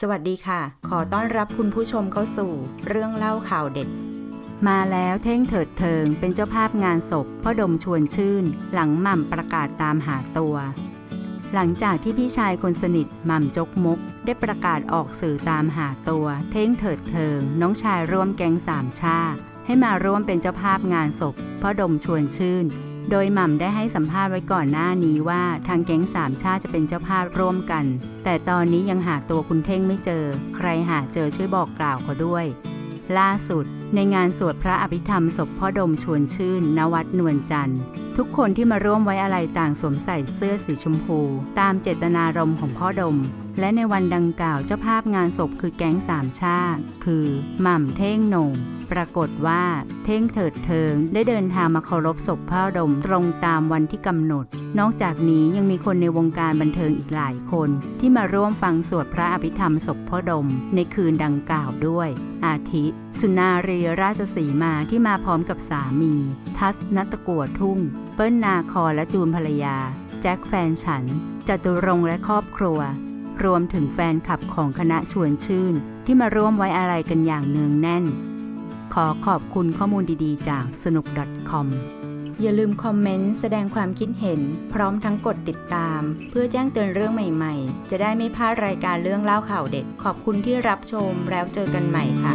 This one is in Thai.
สวัสดีค่ะ ขอต้อนรับคุณผู้ชมเข้าสู่ เรื่องเล่าข่าวเด็ด มาแล้วเท่งเถิดเทิงเป็นเจ้าภาพงานศพพ่อดมชวนชื่น หลังหม่ำประกาศตามหาตัว หลังจากที่พี่ชายคนสนิทหม่ำจกมก ได้ประกาศออกสื่อตามหาตัว เท่งเถิดเทิง น้องชายร่วมแก๊งสามชาให้มาร่วมเป็นเจ้าภาพงานศพพ่อดมชวนชื่น โดยหม่ำได้ให้สัมภาษณ์ไว้ก่อนหน้านี้ว่าทางแก๊งสามชาติจะเป็นเจ้าภาพร่วมกัน แต่ตอนนี้ยังหาตัวคุณเท่งไม่เจอ ใครหาเจอช่วยบอกกล่าวเขาด้วย ล่าสุด ในงานสวดพระอภิธรรมศพพ่อดมชวนชื่นณวัดนวลจันทร์ทุกคนที่มาร่วมไว้อะไรต่างสวมใส่เสื้อสีชมพู ตามเจตนารมณ์ของพ่อดม และในวันดังกล่าวเจ้าภาพงานศพคือแก๊งสามชาติ คือหม่ำเท่งหน่งปรากฏว่าเท่งเถิดเทิงได้เดินทางมาเคารพศพพ่อดมตรงตามวันที่กำหนด นอกจากนี้ยังมีคนในวงการบันเทิงอีกหลายคน ที่มาร่วมฟังสวดพระอภิธรรมศพพ่อดมในคืนดังกล่าวด้วย อาทิสุนารีราชสีมาที่มาพร้อมกับสามี ทัศนัตะกัวทุ่ง เปิ้ลนาคอและจูนภรรยา แจ็คแฟนฉันจตุรงและครอบครัว รวมถึงแฟนคลับของคณะชวนชื่น ที่มาร่วมไว้อะไรกันอย่างเนืองแน่น ขอขอบคุณข้อมูลดีๆ จากสนุก .com อย่าลืมคอมเมนต์แสดงความคิดเห็น พร้อมทั้งกดติดตาม เพื่อแจ้งเตือนเรื่องใหม่ๆ จะได้ไม่พลาดรายการเรื่องเล่าข่าวเด็ด ขอบคุณที่รับชมแล้วเจอกันใหม่ค่ะ